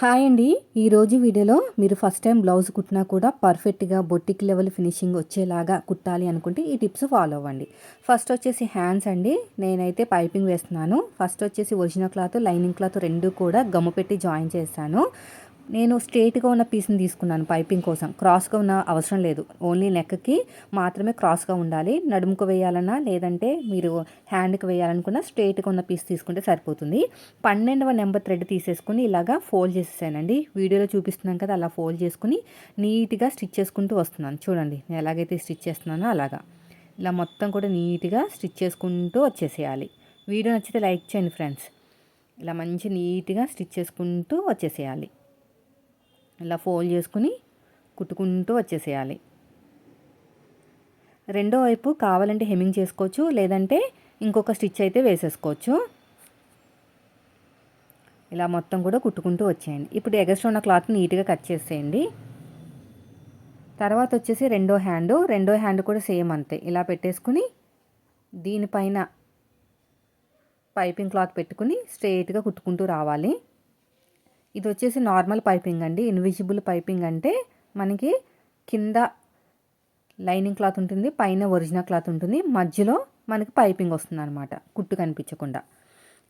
Hi అండి. ఈరోజు వీడియోలో మీరు ఫస్ట్ టైం బ్లౌజ్ కుట్టినా కూడా పర్ఫెక్ట్గా బొట్టిక్ లెవెల్ ఫినిషింగ్ వచ్చేలాగా కుట్టాలి అనుకుంటే ఈ టిప్స్ ఫాలో అవ్వండి. ఫస్ట్ వచ్చేసి హ్యాండ్స్ అండి. నేనైతే పైపింగ్ వేస్తున్నాను. ఫస్ట్ వచ్చేసి ఒరిజినల్ క్లాత్ లైనింగ్ క్లాత్ రెండు కూడా గమ్ము పెట్టి జాయిన్ చేశాను. నేను స్ట్రేట్గా ఉన్న పీస్ని తీసుకున్నాను పైపింగ్ కోసం. క్రాస్గా ఉన్న అవసరం లేదు. ఓన్లీ నెక్కి మాత్రమే క్రాస్గా ఉండాలి. నడుముకు వేయాలన్నా లేదంటే మీరు హ్యాండ్కి వేయాలనుకున్నా స్ట్రేట్గా ఉన్న పీస్ తీసుకుంటే సరిపోతుంది. పన్నెండవ నెంబర్ థ్రెడ్ తీసేసుకుని ఇలాగా ఫోల్డ్ చేసేసానండి. వీడియోలో చూపిస్తున్నాం కదా అలా ఫోల్డ్ చేసుకుని నీట్గా స్టిచ్ చేసుకుంటూ వస్తున్నాను. చూడండి నేను ఎలాగైతే స్టిచ్ చేస్తున్నానో అలాగా. ఇలా మొత్తం కూడా నీట్గా స్టిచ్ చేసుకుంటూ వచ్చేసేయాలి. వీడియో నచ్చితే లైక్ చేయండి ఫ్రెండ్స్. ఇలా మంచి నీట్గా స్టిచ్ చేసుకుంటూ వచ్చేసేయాలి. ఇలా ఫోల్డ్ చేసుకుని కుట్టుకుంటూ వచ్చేసేయాలి. రెండో వైపు కావాలంటే హెమ్మింగ్ చేసుకోవచ్చు లేదంటే ఇంకొక స్టిచ్ అయితే వేసేసుకోవచ్చు. ఇలా మొత్తం కూడా కుట్టుకుంటూ వచ్చేయండి. ఇప్పుడు ఎగస్ట్రా ఉన్న క్లాత్ నీట్గా కట్ చేసేయండి. తర్వాత వచ్చేసి రెండో హ్యాండ్. రెండో హ్యాండ్ కూడా సేమ్ అంతే. ఇలా పెట్టేసుకుని దీనిపైన పైపింగ్ క్లాత్ పెట్టుకుని స్ట్రైట్గా కుట్టుకుంటూ రావాలి. ఇది వచ్చేసి నార్మల్ పైపింగ్ అండి. ఇన్విజిబుల్ పైపింగ్ అంటే మనకి కింద లైనింగ్ క్లాత్ ఉంటుంది పైన ఒరిజినల్ క్లాత్ ఉంటుంది. మధ్యలో మనకి పైపింగ్ వస్తుంది అనమాట కుట్టు కనిపించకుండా.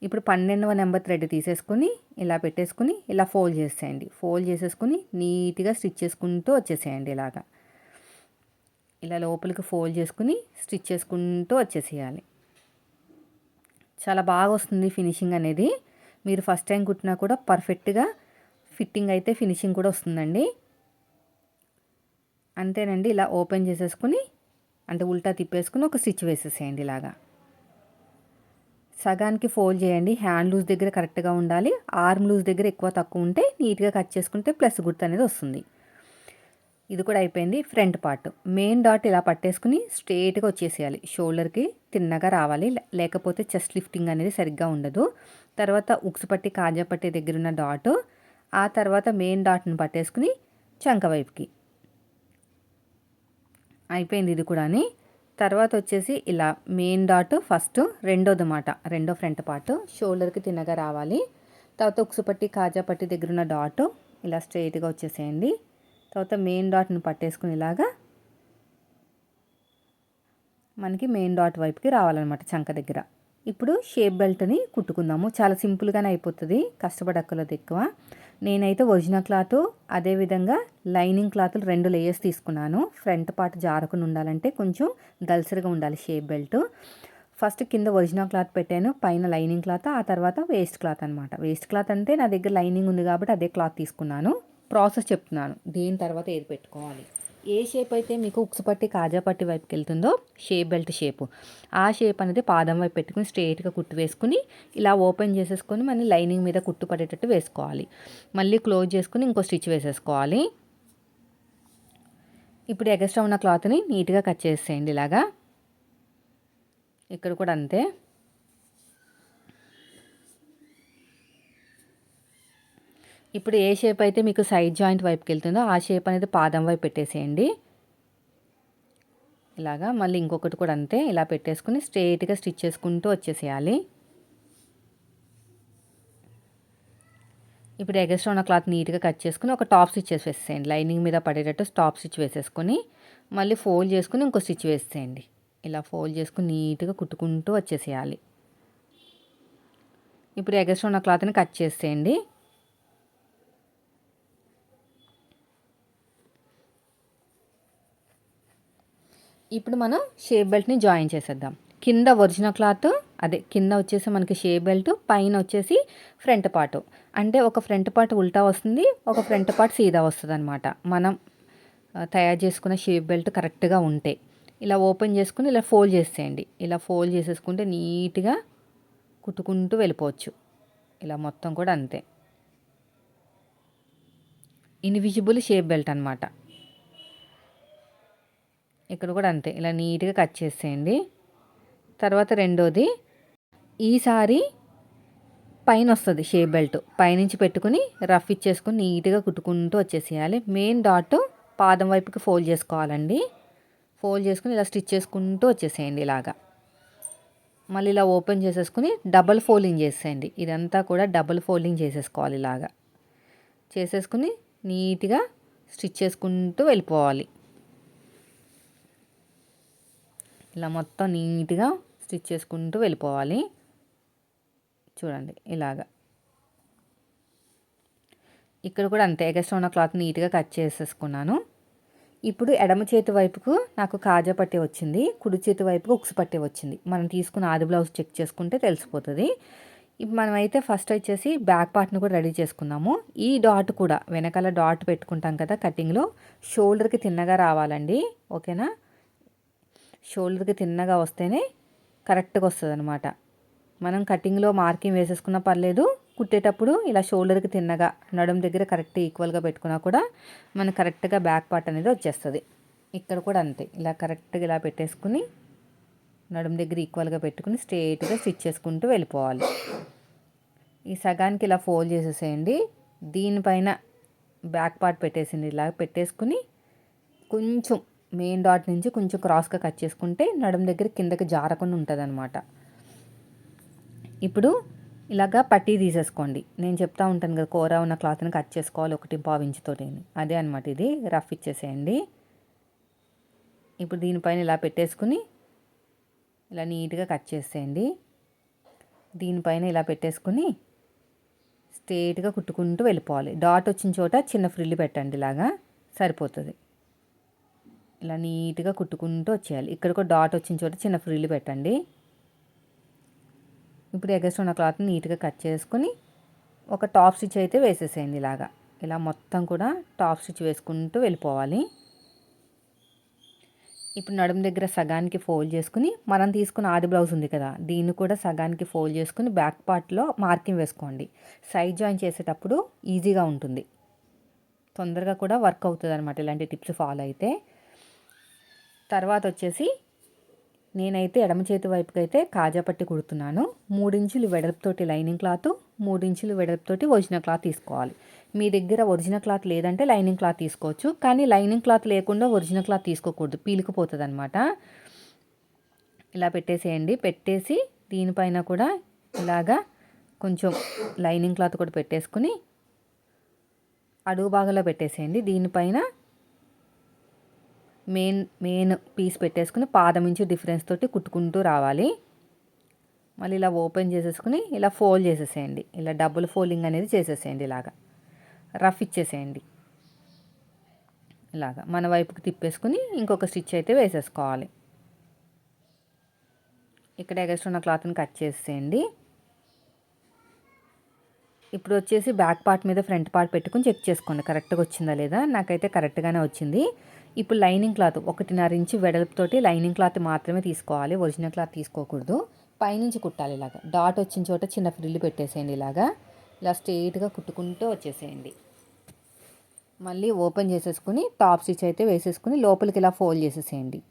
ఇప్పుడు పన్నెండవ నెంబర్ థ్రెడ్ తీసేసుకుని ఇలా పెట్టేసుకుని ఇలా ఫోల్డ్ చేసేయండి. ఫోల్డ్ చేసేసుకుని నీట్గా స్టిచ్ చేసుకుంటూ వచ్చేసేయండి ఇలాగా. ఇలా లోపలికి ఫోల్డ్ చేసుకుని స్టిచ్ చేసుకుంటూ వచ్చేసేయాలి. చాలా బాగా వస్తుంది ఫినిషింగ్ అనేది. మీరు ఫస్ట్ టైం కుట్టినా కూడా పర్ఫెక్ట్గా ఫిట్టింగ్ అయితే ఫినిషింగ్ కూడా వస్తుందండి. అంతేనండి ఇలా ఓపెన్ చేసేసుకుని అంటే ఉల్టా తిప్పేసుకుని ఒక స్టిచ్ వేసేసేయండి ఇలాగా. సగానికి ఫోల్డ్ చేయండి హ్యాండ్ లూజ్ దగ్గర కరెక్ట్గా ఉండాలి. ఆర్మ్ లూజ్ దగ్గర ఎక్కువ తక్కువ ఉంటే నీట్గా కట్ చేసుకుంటే ప్లస్ గుర్తు అనేది వస్తుంది. ఇది కూడా అయిపోయింది ఫ్రంట్ పార్ట్. మెయిన్ డాట్ ఇలా పట్టేసుకుని స్ట్రేట్గా వచ్చేసేయాలి. షోల్డర్కి తిన్నగా రావాలి. లేకపోతే చెస్ట్ లిఫ్టింగ్ అనేది సరిగ్గా ఉండదు. తర్వాత ఉక్స్ పట్టి కాజా పట్టి దగ్గర ఉన్న డాట్ ఆ తర్వాత మెయిన్ డాట్ని పట్టేసుకుని చంక వైపుకి. అయిపోయింది ఇది కూడా తర్వాత వచ్చేసి ఇలా మెయిన్ డాట్ ఫస్ట్ రెండోది మాట రెండో ఫ్రంట్ పార్ట్. షోల్డర్కి తిన్నగా రావాలి. తర్వాత ఉక్సు పట్టి కాజా పట్టి దగ్గర ఉన్న డాట్ ఇలా స్ట్రైట్గా వచ్చేసేయండి. తర్వాత మెయిన్ డాట్ని పట్టేసుకుని ఇలాగా మనకి మెయిన్ డాట్ వైపుకి రావాలన్నమాట చంక దగ్గర. ఇప్పుడు షేప్ బెల్ట్ని కుట్టుకుందాము. చాలా సింపుల్గానే అయిపోతుంది. కష్టపడక్కర్లేదు ఎక్కువ. నేనైతే ఒరిజినల్ క్లాత్ అదేవిధంగా లైనింగ్ క్లాత్లు రెండు లేయర్స్ తీసుకున్నాను. ఫ్రంట్ పార్ట్ జారకుండా ఉండాలంటే కొంచెం దల్సరిగా ఉండాలి షేప్ బెల్ట్ ఫస్ట్ కింద ఒరిజినల్ క్లాత్ పెట్టాను. పైన లైనింగ్ క్లాత్ ఆ తర్వాత వేస్ట్ క్లాత్ అనమాట వేస్ట్ క్లాత్ అంటే నా దగ్గర లైనింగ్ ఉంది కాబట్టి అదే క్లాత్ తీసుకున్నాను. ప్రాసెస్ చెప్తున్నాను. దీని తర్వాత ఏది పెట్టుకోవాలి? ఏ షేప్ అయితే మీకు ఉక్సు పట్టి కాజా పట్టి వైపుకి వెళ్తుందో షేప్ బెల్ట్ షేపు. ఆ షేప్ అనేది పాదం వైపు పెట్టుకుని స్ట్రేట్గా కుట్టు వేసుకుని ఇలా ఓపెన్ చేసేసుకొని మళ్ళీ లైనింగ్ మీద కుట్టు పడేటట్టు వేసుకోవాలి. మళ్ళీ క్లోజ్ చేసుకుని ఇంకో స్టిచ్ వేసేసుకోవాలి. ఇప్పుడు ఎగస్ట్రా ఉన్న క్లాత్ని నీట్గా కట్ చేసేయండి ఇలాగా. ఇక్కడ కూడా అంతే. ఇప్పుడు ఏ షేప్ అయితే మీకు సైడ్ జాయింట్ వైపుకి వెళ్తుందో ఆ షేప్ అనేది పాదం వైపు పెట్టేసేయండి. ఇలాగా మళ్ళీ ఇంకొకటి కూడా అంతే ఇలా పెట్టేసుకుని స్ట్రేట్గా స్టిచ్ చేసుకుంటూ వచ్చేసేయాలి. ఇప్పుడు ఎగస్ట్రా ఉన్న క్లాత్ నీట్గా కట్ చేసుకుని ఒక టాప్ స్టిచ్ వేసేయండి లైనింగ్ మీద పడేటట్టు టాప్ స్టిచ్ వేసేసుకొని మళ్ళీ ఫోల్డ్ చేసుకుని ఇంకో స్టిచ్ వేసేయండి ఇలా ఫోల్డ్ చేసుకుని నీట్గా కుట్టుకుంటూ వచ్చేసేయాలి. ఇప్పుడు ఎగస్ట్రా ఉన్న క్లాత్ని కట్ చేసేయండి. ఇప్పుడు మనం షేప్ బెల్ట్ని జాయిన్ చేసేద్దాం. కింద ఒరిజినల్ క్లాత్ అదే కింద వచ్చేసి మనకి షేప్ బెల్ట్ పైన వచ్చేసి ఫ్రంట్ పార్ట్ అంటే ఒక ఫ్రంట్ పార్ట్ ఉల్టా వస్తుంది ఒక ఫ్రంట్ పార్ట్ సీదా వస్తుంది అనమాట మనం తయారు చేసుకున్న షేప్ బెల్ట్ కరెక్ట్గా ఉంటే. ఇలా ఓపెన్ చేసుకుని ఇలా ఫోల్డ్ చేసేయండి. ఇలా ఫోల్డ్ చేసేసుకుంటే నీట్గా కుట్టుకుంటూ వెళ్ళిపోవచ్చు. ఇలా మొత్తం కూడా అంతే. ఇన్విజిబుల్ షేప్ బెల్ట్ అనమాట ఇక్కడ కూడా అంతే. ఇలా నీట్గా కట్ చేసేయండి. తర్వాత రెండోది ఈసారి పైన వస్తుంది షేప్ బెల్ట్. పైనుంచి పెట్టుకుని రఫ్ ఇచ్చేసుకుని నీట్గా కుట్టుకుంటూ వచ్చేసేయాలి. మెయిన్ డాట్ పాదం వైపుకి ఫోల్డ్ చేసుకోవాలండి. ఫోల్డ్ చేసుకుని ఇలా స్టిచ్ చేసుకుంటూ వచ్చేసేయండి ఇలాగా. మళ్ళీ ఇలా ఓపెన్ చేసేసుకుని డబల్ ఫోల్డింగ్ చేసేయండి. ఇదంతా కూడా డబల్ ఫోల్డింగ్ చేసేసుకోవాలి ఇలాగా. చేసేసుకుని నీట్గా స్టిచ్ చేసుకుంటూ వెళ్ళిపోవాలి. ఇలా మొత్తం నీట్గా స్టిచ్ చేసుకుంటూ వెళ్ళిపోవాలి. చూడండి ఇలాగా. ఇక్కడ కూడా అంతే ఎగస్ట్రా ఉన్న క్లాత్ నీట్గా కట్ చేసేసుకున్నాను. ఇప్పుడు ఎడమ చేతి వైపుకు నాకు కాజా పట్టే వచ్చింది కుడి చేతి వైపుకు ఉక్సు పట్టే వచ్చింది. మనం తీసుకున్న ఆది బ్లౌజ్ చెక్ చేసుకుంటే తెలిసిపోతుంది. ఇప్పుడు మనమైతే ఫస్ట్ వచ్చేసి బ్యాక్ పార్ట్ని కూడా రెడీ చేసుకుందాము. ఈ డాట్ కూడా వెనకాల డాట్ పెట్టుకుంటాం కదా కటింగ్లో షోల్డర్కి తిన్నగా రావాలండి. ఓకేనా? షోల్డర్కి తిన్నగా వస్తేనే కరెక్ట్గా వస్తుంది అనమాట మనం కటింగ్లో మార్కింగ్ వేసేసుకున్న పర్లేదు కుట్టేటప్పుడు ఇలా షోల్డర్కి తిన్నగా నడుం దగ్గర కరెక్ట్ ఈక్వల్గా పెట్టుకున్నా కూడా మనకు కరెక్ట్గా బ్యాక్ పార్ట్ అనేది వచ్చేస్తుంది. ఇక్కడ కూడా అంతే. ఇలా కరెక్ట్గా ఇలా పెట్టేసుకుని నడుం దగ్గర ఈక్వల్గా పెట్టుకుని స్ట్రేట్గా స్టిచ్ చేసుకుంటూ వెళ్ళిపోవాలి. ఈ సగానికి ఇలా ఫోల్డ్ చేసేసేయండి. దీనిపైన బ్యాక్ పార్ట్ పెట్టేసింది. ఇలా పెట్టేసుకుని కొంచెం మెయిన్ డాట్ నుంచి కొంచెం క్రాస్గా కట్ చేసుకుంటే నడుం దగ్గర కిందకి జారకుండా ఉంటుంది అనమాట ఇప్పుడు ఇలాగా పట్టీ తీసేసుకోండి. నేను చెప్తా ఉంటాను కదా కూర ఉన్న క్లాత్ని కట్ చేసుకోవాలి ఒకటి పావు ఇంచుతోటి అదే అనమాట ఇది. రఫ్ ఇచ్చేసేయండి. ఇప్పుడు దీనిపైన ఇలా పెట్టేసుకుని ఇలా నీట్గా కట్ చేసేయండి. దీనిపైన ఇలా పెట్టేసుకుని స్ట్రేట్గా కుట్టుకుంటూ వెళ్ళిపోవాలి. డాట్ వచ్చిన చోట చిన్న ఫ్రిల్లు పెట్టండి ఇలాగా. సరిపోతుంది. ఇలా నీట్గా కుట్టుకుంటూ వచ్చేయాలి. ఇక్కడ కూడా డాట్ వచ్చిన చోట చిన్న ఫ్రీలు పెట్టండి. ఇప్పుడు ఎగస్ట్ ఉన్న క్లాత్ని నీట్గా కట్ చేసుకొని ఒక టాప్ స్టిచ్ అయితే వేసేసేయండి ఇలాగా. ఇలా మొత్తం కూడా టాప్ స్టిచ్ వేసుకుంటూ వెళ్ళిపోవాలి. ఇప్పుడు నడుము దగ్గర సగానికి ఫోల్డ్ చేసుకుని మనం తీసుకున్న ఆది బ్లౌజ్ ఉంది కదా దీన్ని కూడా సగానికి ఫోల్డ్ చేసుకుని బ్యాక్ పార్ట్లో మార్కింగ్ వేసుకోండి. సైడ్ జాయిన్ చేసేటప్పుడు ఈజీగా ఉంటుంది. తొందరగా కూడా వర్క్ అవుతుంది అనమాట ఇలాంటి టిప్స్ ఫాలో అయితే. తర్వాత వచ్చేసి నేనైతే ఎడమ చేతి వైపుకి అయితే కాజా పట్టి కుడుతున్నాను. మూడించులు వెడల్పుతోటి లైనింగ్ క్లాత్ మూడించులు వెడల్పుతోటి ఒరిజినల్ క్లాత్ తీసుకోవాలి. మీ దగ్గర ఒరిజినల్ క్లాత్ లేదంటే లైనింగ్ క్లాత్ తీసుకోవచ్చు. కానీ లైనింగ్ క్లాత్ లేకుండా ఒరిజినల్ క్లాత్ తీసుకోకూడదు. పీలికిపోతుంది అనమాట ఇలా పెట్టేసేయండి. పెట్టేసి దీనిపైన కూడా ఇలాగా కొంచెం లైనింగ్ క్లాత్ కూడా పెట్టేసుకుని అడుగు భాగంలో పెట్టేసేయండి. దీనిపైన మెయిన్ మెయిన్ పీస్ పెట్టేసుకుని పాదం నుంచి డిఫరెన్స్ తోటి కుట్టుకుంటూ రావాలి. మళ్ళీ ఇలా ఓపెన్ చేసేసుకుని ఇలా ఫోల్డ్ చేసేసేయండి. ఇలా డబుల్ ఫోల్డింగ్ అనేది చేసేసేయండి ఇలాగా. రఫ్ ఇచ్చేసేయండి. ఇలాగా మన వైపుకి తిప్పేసుకుని ఇంకొక స్టిచ్ అయితే వేసేసుకోవాలి. ఇక్కడ ఎగస్ట్ ఉన్న క్లాత్ని కట్ చేసేయండి ఇప్పుడు వచ్చేసి బ్యాక్ పార్ట్ మీద ఫ్రంట్ పార్ట్ పెట్టుకుని చెక్ చేసుకోండి. కరెక్ట్గా వచ్చిందా లేదా? నాకైతే కరెక్ట్గానే వచ్చింది. ఇప్పుడు లైనింగ్ క్లాత్ ఒకటిన్నర ఇంచు వెడల్పుతోటి లైనింగ్ క్లాత్ మాత్రమే తీసుకోవాలి. ఒరిజినల్ క్లాత్ తీసుకోకూడదు. పైనుంచి కుట్టాలి ఇలాగా. డాట్ వచ్చిన చోట చిన్న ఫ్రిల్లు పెట్టేసేయండి ఇలాగా. ఇలా స్ట్రెయిట్గా కుట్టుకుంటూ వచ్చేసేయండి. మళ్ళీ ఓపెన్ చేసేసుకుని టాప్ స్టిచ్ అయితే వేసేసుకుని లోపలికి ఇలా ఫోల్డ్ చేసేసేయండి.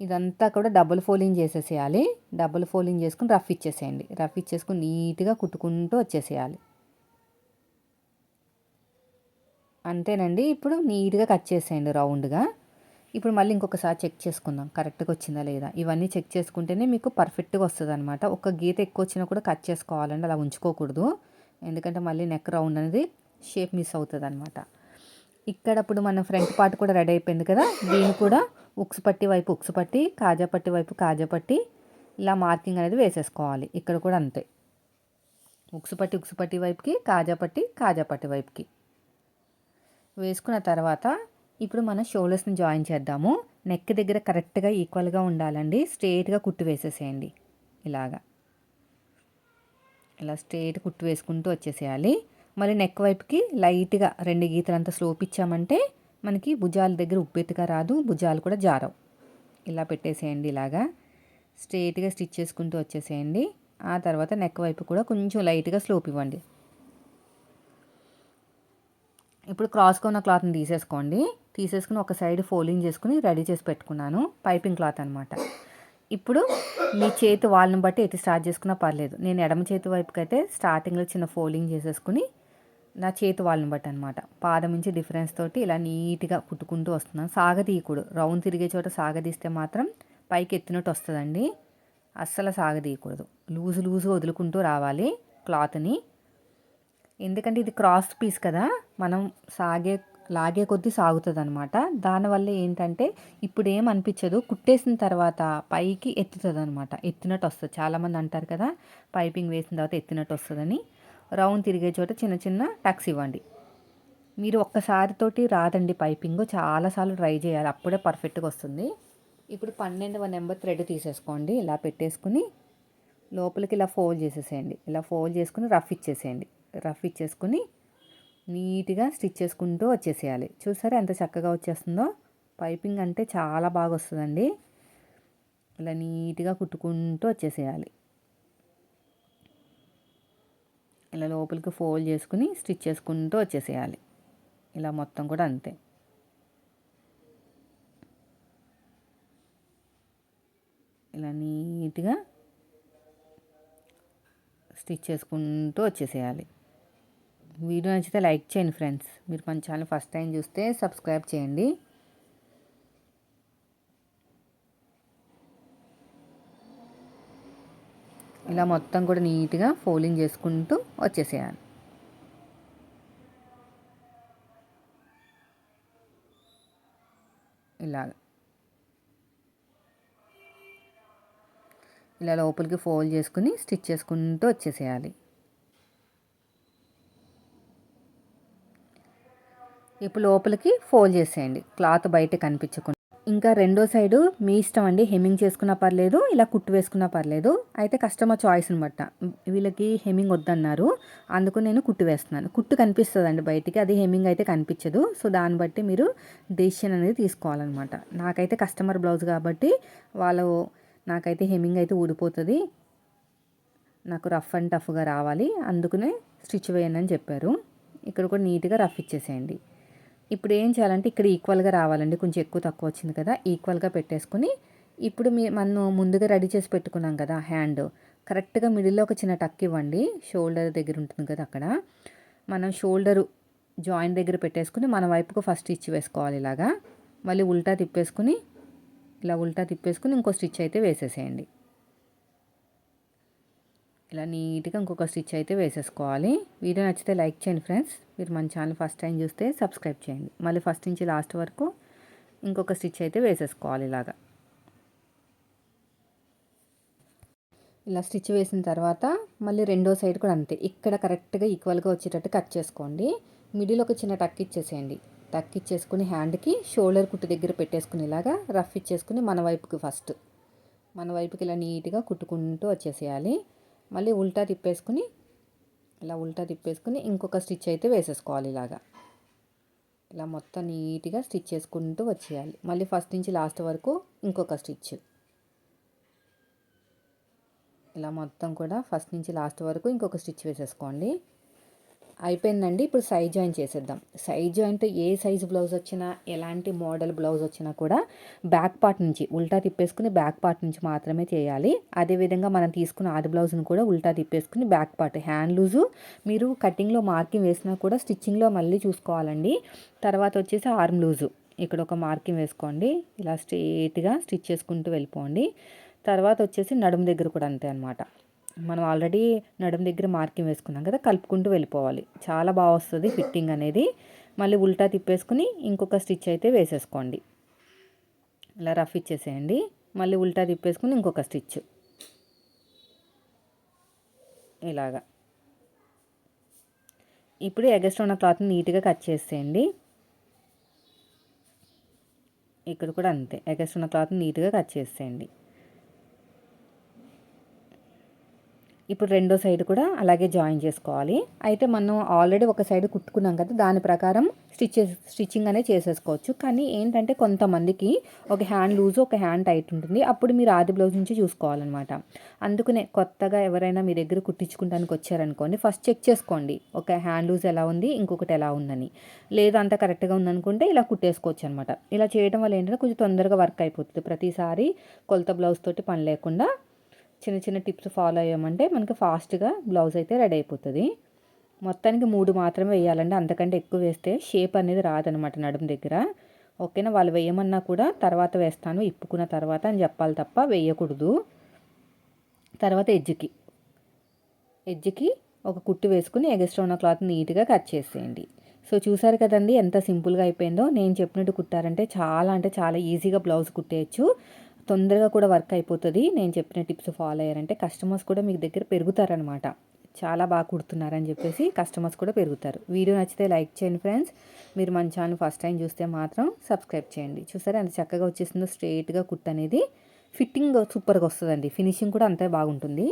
ఇదంతా కూడా డబుల్ ఫోల్డింగ్ చేసేసేయాలి. డబుల్ ఫోల్డింగ్ చేసుకుని రఫ్ ఇచ్చేసేయండి. రఫ్ ఇచ్చేసుకుని నీట్గా కుట్టుకుంటూ వచ్చేసేయాలి. అంతేనండి. ఇప్పుడు నీట్గా కట్ చేసేయండి రౌండ్గా. ఇప్పుడు మళ్ళీ ఇంకొకసారి చెక్ చేసుకుందాం. కరెక్ట్గా వచ్చిందా లేదా? ఇవన్నీ చెక్ చేసుకుంటేనే మీకు పర్ఫెక్ట్గా వస్తుంది అనమాట ఒక గీత ఎక్కువ వచ్చినా కూడా కట్ చేసుకోవాలండి. అలా ఉంచుకోకూడదు. ఎందుకంటే మళ్ళీ నెక్ రౌండ్ అనేది షేప్ మిస్ అవుతుంది అనమాట ఇక్కడ ఇప్పుడు మన ఫ్రంట్ పార్ట్ కూడా రెడీ అయిపోయింది కదా? దీన్ని కూడా ఉక్సుపట్టి వైపు ఉక్సుపట్టి పట్టి కాజా పట్టి వైపు కాజా పట్టి ఇలా మార్కింగ్ అనేది వేసేసుకోవాలి. ఇక్కడ కూడా అంతే. ఉక్సు పట్టి ఉక్సు పట్టి వైపుకి కాజా పట్టి కాజా పట్టి వైపుకి. వేసుకున్న తర్వాత ఇప్పుడు మనం షోల్డర్స్ని జాయిన్ చేద్దాము. నెక్ దగ్గర కరెక్ట్గా ఈక్వల్గా ఉండాలండి. స్ట్రేట్గా కుట్టు వేసేసేయండి. ఇలాగా. ఇలా స్ట్రేట్ కుట్టు వేసుకుంటూ వచ్చేసేయాలి. మళ్ళీ నెక్ వైపుకి లైట్గా రెండు గీతలంతా స్లోప్ ఇచ్చామంటే మనకి భుజాల దగ్గర ఉబ్బెత్తుగా రాదు. భుజాలు కూడా జారవు. ఇలా పెట్టేసేయండి ఇలాగా. స్ట్రేట్గా స్టిచ్ చేసుకుంటూ వచ్చేసేయండి. ఆ తర్వాత నెక్ వైపు కూడా కొంచెం లైట్గా స్లోప్ ఇవ్వండి. ఇప్పుడు క్రాస్గా ఉన్న క్లాత్ని తీసేసుకోండి. తీసేసుకుని ఒక సైడ్ ఫోల్డింగ్ చేసుకుని రెడీ చేసి పెట్టుకున్నాను. పైపింగ్ క్లాత్ అనమాట ఇప్పుడు మీ చేతి వాళ్ళని బట్టి ఎటు స్టార్ట్ చేసుకున్నా పర్లేదు. నేను ఎడమ చేతి వైపుకైతే స్టార్టింగ్లో చిన్న ఫోల్డింగ్ చేసేసుకుని నా చేతి వాళ్ళని బట్టి అనమాట పాదం నుంచి డిఫరెన్స్ తోటి ఇలా నీట్గా కుట్టుకుంటూ వస్తున్నాను. సాగదీయకూడదు రౌండ్ తిరిగే చోట సాగదీస్తే మాత్రం పైకి ఎత్తినట్టు వస్తుందండి. అస్సలు సాగదీయకూడదు లూజు లూజు వదులుకుంటూ రావాలి క్లాత్ని. ఎందుకంటే ఇది క్రాస్ పీస్ కదా మనం సాగే లాగే కొద్దీ సాగుతుంది అనమాట దానివల్ల ఏంటంటే ఇప్పుడు ఏం అనిపించదు కుట్టేసిన తర్వాత పైకి ఎత్తుతుంది అనమాట ఎత్తినట్టు వస్తుంది. చాలామంది అంటారు కదా పైపింగ్ వేసిన తర్వాత ఎత్తినట్టు వస్తుందని. రౌండ్ తిరిగే చోట చిన్న చిన్న టక్స్ ఇవ్వండి. మీరు ఒక్కసారితోటి రాదండి పైపింగ్. చాలాసార్లు ట్రై చేయాలి. అప్పుడే పర్ఫెక్ట్గా వస్తుంది. ఇప్పుడు పన్నెండవ నెంబర్ థ్రెడ్ తీసేసుకోండి. ఇలా పెట్టేసుకుని లోపలికి ఇలా ఫోల్డ్ చేసేసేయండి. ఇలా ఫోల్డ్ చేసుకుని రఫ్ ఇచ్చేసేయండి. రఫ్ ఇచ్చేసుకుని నీట్గా స్టిచ్ చేసుకుంటూ వచ్చేసేయాలి. చూసారా ఎంత చక్కగా వచ్చేస్తుందో? పైపింగ్ అంటే చాలా బాగా వస్తుందండి. ఇలా నీట్గా కుట్టుకుంటూ వచ్చేసేయాలి. ఇలా లోపలికి ఫోల్డ్ చేసుకుని స్టిచ్ చేసుకుంటూ వచ్చేసేయాలి. ఇలా మొత్తం కూడా అంతే. ఇలా నీట్గా స్టిచ్ చేసుకుంటూ వచ్చేసేయాలి. వీడియో నచ్చితే లైక్ చేయండి ఫ్రెండ్స్. మీరు మన ఛానల్ ఫస్ట్ టైం చూస్తే సబ్స్క్రైబ్ చేయండి. ఇలా మొత్తం కూడా నీట్గా ఫోలింగ్ చేసుకుంటూ వచ్చేసేయాలి. ఇలాగ ఇలా లోపలికి ఫోల్డ్ చేసుకుని స్టిచ్ చేసుకుంటూ వచ్చేసేయాలి. ఇప్పుడు లోపలికి ఫోల్డ్ చేసేయండి. క్లాత్ బయట కనిపించకుండా. ఇంకా రెండో సైడు మీ ఇష్టం అండి. హెమ్మింగ్ చేసుకున్నా పర్లేదు ఇలా కుట్టు వేసుకున్నా పర్లేదు. అయితే కస్టమర్ చాయిస్ అనమాట వీళ్ళకి హెమ్మింగ్ వద్దన్నారు. అందుకు నేను కుట్టు వేస్తున్నాను. కుట్టు కనిపిస్తుందండి బయటికి. అది హెమ్మింగ్ అయితే కనిపించదు. సో దాన్ని బట్టి మీరు డెసిషన్ అనేది తీసుకోవాలన్నమాట. నాకైతే కస్టమర్ బ్లౌజ్ కాబట్టి వాళ్ళు నాకైతే హెమ్మింగ్ అయితే ఊడిపోతుంది. నాకు రఫ్ అండ్ టఫ్గా రావాలి. అందుకనే స్టిచ్ వేయండి అని చెప్పారు. ఇక్కడ కూడా నీట్గా రఫ్ ఇచ్చేసేయండి. ఇప్పుడు ఏం చేయాలంటే ఇక్కడ ఈక్వల్గా రావాలండి. కొంచెం ఎక్కువ తక్కువ వచ్చింది కదా ఈక్వల్గా పెట్టేసుకుని ఇప్పుడు మీ మనం ముందుగా రెడీ చేసి పెట్టుకున్నాం కదా హ్యాండ్ కరెక్ట్గా మిడిల్లో ఒక చిన్న టక్ ఇవ్వండి. షోల్డర్ దగ్గర ఉంటుంది కదా అక్కడ. మనం షోల్డరు జాయింట్ దగ్గర పెట్టేసుకుని మన వైపుకు ఫస్ట్ స్టిచ్ వేసుకోవాలి ఇలాగా. మళ్ళీ ఉల్టా తిప్పేసుకుని ఇలా ఉల్టా తిప్పేసుకుని ఇంకో స్టిచ్ అయితే వేసేసేయండి. ఇలా నీట్గా ఇంకొక స్టిచ్ అయితే వేసేసుకోవాలి. వీడియో నచ్చితే లైక్ చేయండి ఫ్రెండ్స్. మీరు మన ఛానల్ ఫస్ట్ టైం చూస్తే సబ్స్క్రైబ్ చేయండి. మళ్ళీ ఫస్ట్ నుంచి లాస్ట్ వరకు ఇంకొక స్టిచ్ అయితే వేసేసుకోవాలి ఇలాగా. ఇలా స్టిచ్ వేసిన తర్వాత మళ్ళీ రెండో సైడ్ కూడా అంతే. ఇక్కడ కరెక్ట్గా ఈక్వల్గా వచ్చేటట్టు కట్ చేసుకోండి. మిడిల్ ఒక చిన్న టక్ ఇచ్చేసేయండి. టక్ ఇచ్చేసుకుని హ్యాండ్కి షోల్డర్ కుట్టు దగ్గర పెట్టేసుకుని ఇలాగా రఫ్ ఇచ్చేసుకుని మన వైపుకి ఫస్ట్. మన వైపుకి ఇలా నీట్గా కుట్టుకుంటూ వచ్చేసేయాలి. మళ్ళీ ఉల్టా తిప్పేసుకుని ఇలా ఉల్టా తిప్పేసుకుని ఇంకొక స్టిచ్ అయితే వేసేసుకోవాలి ఇలాగా. ఇలా మొత్తం నీట్గా స్టిచ్ చేసుకుంటూ వచ్చేయాలి. మళ్ళీ ఫస్ట్ నుంచి లాస్ట్ వరకు ఇంకొక స్టిచ్. ఇలా మొత్తం కూడా ఫస్ట్ నుంచి లాస్ట్ వరకు ఇంకొక స్టిచ్ వేసేసుకోండి. అయిపోయిందండి. ఇప్పుడు సైజ్ జాయిన్ చేసేద్దాం. సైజ్ జాయింట్ ఏ సైజు బ్లౌజ్ వచ్చినా ఎలాంటి మోడల్ బ్లౌజ్ వచ్చినా కూడా బ్యాక్ పార్ట్ నుంచి ఉల్టా తిప్పేసుకుని బ్యాక్ పార్ట్ నుంచి మాత్రమే చేయాలి. అదేవిధంగా మనం తీసుకున్న ఆది బ్లౌజ్ని కూడా ఉల్టా తిప్పేసుకుని బ్యాక్ పార్ట్ హ్యాండ్ లూజు మీరు కటింగ్లో మార్కింగ్ వేసినా కూడా స్టిచ్చింగ్లో మళ్ళీ చూసుకోవాలండి. తర్వాత వచ్చేసి ఆర్మ్ లూజు. ఇక్కడ ఒక మార్కింగ్ వేసుకోండి. ఇలా స్ట్రేట్గా స్టిచ్ చేసుకుంటూ వెళ్ళిపోండి. తర్వాత వచ్చేసి నడుము దగ్గర కూడా అంతే అనమాట మనం ఆల్రెడీ నడుము దగ్గర మార్కింగ్ వేసుకున్నాం కదా కలుపుకుంటూ వెళ్ళిపోవాలి. చాలా బాగా వస్తుంది ఫిట్టింగ్ అనేది. మళ్ళీ ఉల్టా తిప్పేసుకుని ఇంకొక స్టిచ్ అయితే వేసేసుకోండి. ఇలా రఫ్ ఇచ్చేసేయండి. మళ్ళీ ఉల్టా తిప్పేసుకుని ఇంకొక స్టిచ్. ఇలాగా. ఇప్పుడు ఎగస్ట్ ఉన్న క్లాత్ని నీట్గా కట్ చేసేయండి. ఇక్కడ కూడా అంతే. ఎగస్ట్ ఉన్న క్లాత్ని నీట్గా కట్ చేసేయండి. ఇప్పుడు రెండో సైడ్ కూడా అలాగే జాయిన్ చేసుకోవాలి. అయితే మనం ఆల్రెడీ ఒక సైడ్ కుట్టుకున్నాం కదా దాని ప్రకారం స్టిచ్ స్టిచ్చింగ్ అనేది చేసేసుకోవచ్చు. కానీ ఏంటంటే కొంతమందికి ఒక హ్యాండ్ లూజ్ ఒక హ్యాండ్ టైట్ ఉంటుంది. అప్పుడు మీరు ఆది బ్లౌజ్ నుంచి చూసుకోవాలన్నమాట. అందుకనే కొత్తగా ఎవరైనా మీ దగ్గర కుట్టించుకుంటానికి వచ్చారనుకోండి ఫస్ట్ చెక్ చేసుకోండి. ఒక హ్యాండ్ లూజ్ ఎలా ఉంది ఇంకొకటి ఎలా ఉందని. లేదు అంత కరెక్ట్గా ఉందనుకుంటే ఇలా కుట్టేసుకోవచ్చు అనమాట ఇలా చేయడం వల్ల ఏంటంటే కొంచెం తొందరగా వర్క్ అయిపోతుంది. ప్రతిసారి కొలత బ్లౌజ్ తోటి పని లేకుండా చిన్న చిన్న టిప్స్ ఫాలో అయ్యామంటే మనకి ఫాస్ట్గా బ్లౌజ్ అయితే రెడీ అయిపోతుంది. మొత్తానికి మూడు మాత్రమే వేయాలండి. అంతకంటే ఎక్కువ వేస్తే షేప్ అనేది రాదనమాట నడుము దగ్గర. ఓకేనా? వాళ్ళు వేయమన్నా కూడా తర్వాత వేస్తాను. ఇప్పుకున్న తర్వాత అని చెప్పాలి తప్ప వేయకూడదు. తర్వాత ఎజ్జికి ఎడ్జ్కి ఒక కుట్టు వేసుకుని ఎగస్ట్రా ఉన్న క్లాత్ నీట్గా కట్ చేసేయండి. సో చూసారు కదండి ఎంత సింపుల్గా అయిపోయిందో? నేను చెప్పినట్టు కుట్టారంటే చాలా అంటే చాలా ఈజీగా బ్లౌజ్ కుట్టేయచ్చు. తొందరగా కూడా వర్క్ అయిపోతుంది. నేను చెప్పిన టిప్స్ ఫాలో అయ్యారంటే కస్టమర్స్ కూడా మీకు దగ్గర పెరుగుతారనమాట. చాలా బాగా కుడుతున్నారని చెప్పేసి కస్టమర్స్ కూడా పెరుగుతారు. వీడియో నచ్చితే లైక్ చేయండి ఫ్రెండ్స్. మీరు మన ఛానల్ ఫస్ట్ టైం చూస్తే మాత్రం సబ్స్క్రైబ్ చేయండి. చూసారా ఎంత చక్కగా వచ్చేసిందో స్ట్రైట్గా కుట్ అనేది. ఫిట్టింగ్ సూపర్గా వస్తుందండి. ఫినిషింగ్ కూడా అంతే బాగుంటుంది.